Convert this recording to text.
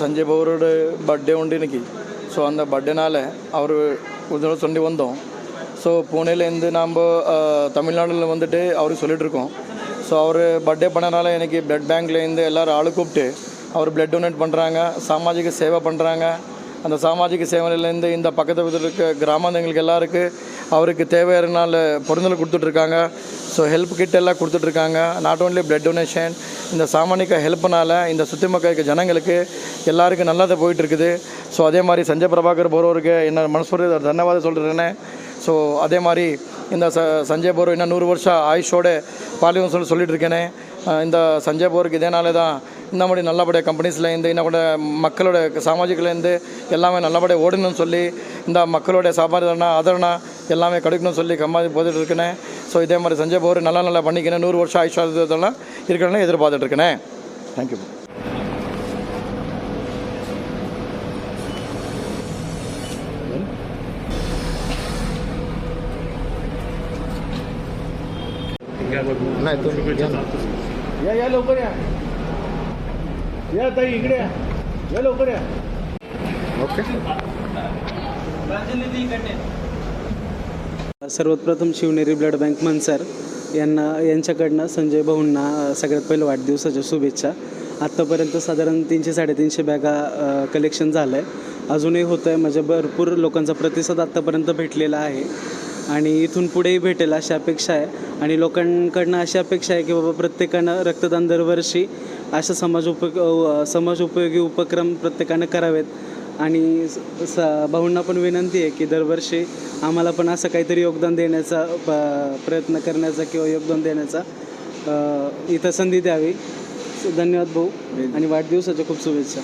Sanjay பவரோட birthday உண்டு இன்னைக்கு so அந்த பர்த்டேனால அவர் ஒரு சொல்லி வந்தோம் ஸோ பூனேலேருந்து நாம் தமிழ்நாடுல வந்துட்டு அவருக்கு சொல்லிகிட்ருக்கோம் ஸோ அவர் பர்த்டே பண்ணனால எனக்கு பிளட் பேங்க்லேருந்து எல்லாரும் ஆளு கூப்பிட்டு அவர் பிளட் டொனேட் பண்ணுறாங்க சாமாஜிக சேவை பண்ணுறாங்க அந்த சாமாஜிக சேவையிலேருந்து இந்த பக்கத்து இருக்க கிராமங்களுக்கு எல்லாருக்கு அவருக்கு தேவையான நாள் பொருந்தல் கொடுத்துட்ருக்காங்க. ஸோ ஹெல்ப் கிட் எல்லாம் கொடுத்துட்ருக்காங்க. நாட் ஓன்லி பிளட் டொனேஷன் இந்த சாமானிக்க ஹெல்ப்னால் இந்த சுற்றி மக்களுக்கு ஜனங்களுக்கு எல்லாருக்கும் நல்லதாக போயிட்டுருக்குது ஸோ அதே மாதிரி சஞ்சய் பிரபாகர் போகிறவருக்கு என்ன மனசு தன்யவாதம் சொல்கிறேன்னு ஸோ அதே மாதிரி இந்த ச சஞ்சய் போர் இன்னும் நூறு வருஷம் ஆயுஷோட பாலிவன் சொல்லி சொல்லிட்டு இருக்கேனே இந்த சஞ்சய் போருக்கு இதனால தான் இந்த மாதிரி நல்லபடியாக கம்பெனிஸ்லேருந்து இன்னும் கூட மக்களோட சாமாஜிக்லேருந்து எல்லாமே நல்லபடியாக ஓடணும்னு சொல்லி இந்த மக்களோட சாபாரண ஆதரணா எல்லாமே கிடைக்கணும்னு சொல்லி கம்மாதி போட்டுட்டு இருக்கேனே ஸோ இதே மாதிரி சஞ்சய் போர் நல்லா நல்லா பண்ணிக்கணும் நூறு வருஷம் ஆயுஷ் இதெல்லாம் இருக்கணும்னு எதிர்பார்த்துட்டு இருக்கேனே தேங்க்யூ नाही तुम्ही घ्या ना. या या लवकर या या ताई इकडे या या लवकर या ओके सर्वप्रथम शिवनेरी ब्लड बँक मनसर यांना यांच्याकडनं संजय भाऊंना सगळ्यात पहिलं वाढदिवसाच्या शुभेच्छा. आत्तापर्यंत साधारण तीनशे साडेतीनशे बॅगा कलेक्शन झालं आहे अजूनही होतं आहे म्हणजे भरपूर लोकांचा प्रतिसाद आत्तापर्यंत भेटलेला आहे. आणि इथून पुढेही भेटेल अशी अपेक्षा आहे. आणि लोकांकडनं अशी अपेक्षा आहे की बाबा प्रत्येकानं रक्तदान दरवर्षी अशा समाज उपयोग समाज उपयोगी उपक्रम प्रत्येकानं करावेत. आणि स भाऊंना पण विनंती आहे की दरवर्षी आम्हाला पण असं काहीतरी योगदान देण्याचा प प्रयत्न करण्याचा किंवा योगदान देण्याचा इथं संधी द्यावी. धन्यवाद भाऊ आणि वाढदिवसाच्या खूप शुभेच्छा.